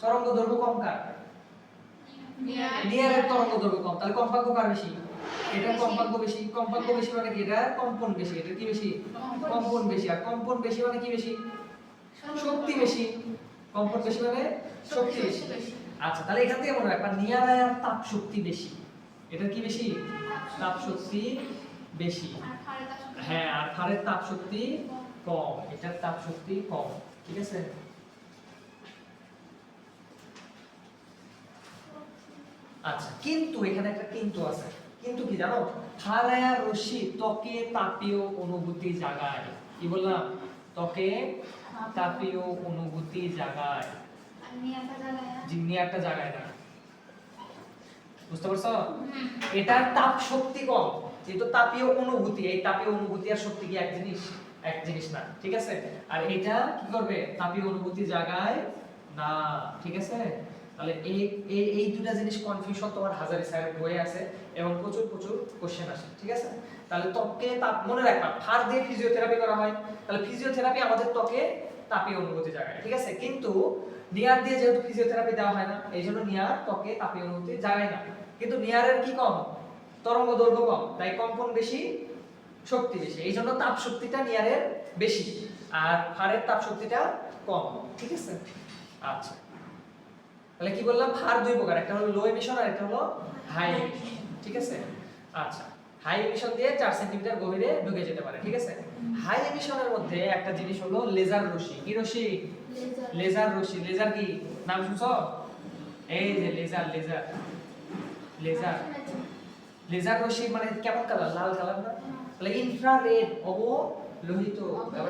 তরঙ্গ দৈর্ঘ্য কম কার? নিয়ারের তরঙ্গ দৈর্ঘ্য কম। তাহলে কম্পাঙ্ক কার বেশি? এটার কম্পাঙ্ক বেশি। কম্পাঙ্ক বেশি মানে কি? এটা কম্পন বেশি। এটা কি বেশি? কম্পন বেশি। আর কম্পন বেশি মানে কি বেশি? শক্তি বেশি। কম্পন বেশি মানে শক্তি বেশি। আচ্ছা তাহলে এখান থেকে মনে রাখবা নিয়ার আয়ার তাপ শক্তি বেশি। এটা কি বেশি? তাপ শক্তি বেশি হ্যাঁ আর ফারের তাপ শক্তি কম। এটার তাপ শক্তি কম। ঠিক আছে? আচ্ছা। কিন্তু এখানে একটা কিন্তু আছে। কিন্তু কি জানো? ফালায়া রশ্মি ত্বকে তাপীয় অনুভূতি জাগায়। কি বললাম? ত্বকে তাপীয় অনুভূতি জাগায়। জিম্নি একটা জায়গায় না? বুঝতে পারছ? এটার তাপ শক্তি কম যেহেতু তাপীয় অনুভূতি এই তাপীয় অনুভূতি আর শক্তি কি এক জিনিস? এক জিনিস না ঠিক আছে? আর এটা কি করবে? তাপীয় অনুভূতি জাগায় না ঠিক আছে? তাহলে এই এই দুটা জিনিস কনফিউশন তোমার হাজারি স্যারের বইয়ে আছে এবং প্রচুর প্রচুর কোশ্চেন আসে, ঠিক আছে? তাহলে ত্বকে তাপ, মনে রাখবা ফার দিয়ে ফিজিওথেরাপি করা হয়, তাহলে ফিজিওথেরাপি আমাদের ত্বকে তাপীয় অনুভূতি জাগায়, ঠিক আছে? কিন্তু নিয়ার দিয়ে যেহেতু ফিজিওথেরাপি দেওয়া হয় না, এই জন্য নিয়ার ত্বকে তাপীয় অনুভূতি জাগায় না। কিন্তু নিয়ারের কি কম? তরঙ্গ দৈর্ঘ্য কম, তাই কম্পন বেশি, শক্তি বেশি, এই জন্য তাপ শক্তিটা নিয়ারের বেশি, আর ফারের তাপ শক্তিটা কম, ঠিক আছে? আচ্ছা। তাহলে কি বললাম? ফার দুই প্রকার একটা হলো লো এমিশন আর একটা হলো হাই ঠিক আছে? আচ্ছা হাই এমিশন দিয়ে 4 সেন্টিমিটার গভীরে ঢুকে যেতে পারে ঠিক আছে? হাই এমিশনের মধ্যে একটা জিনিস হলো লেজার রশ্মি কি রশ্মি? লেজার রশ্মি লেজার কি? নাম শুনছো? এই যে লেজার লেজার লেজার লেজার রশ্মি মানে কেমন কালার লাল কালার না? তাহলে ইনফ্রারেড অবলোহিত।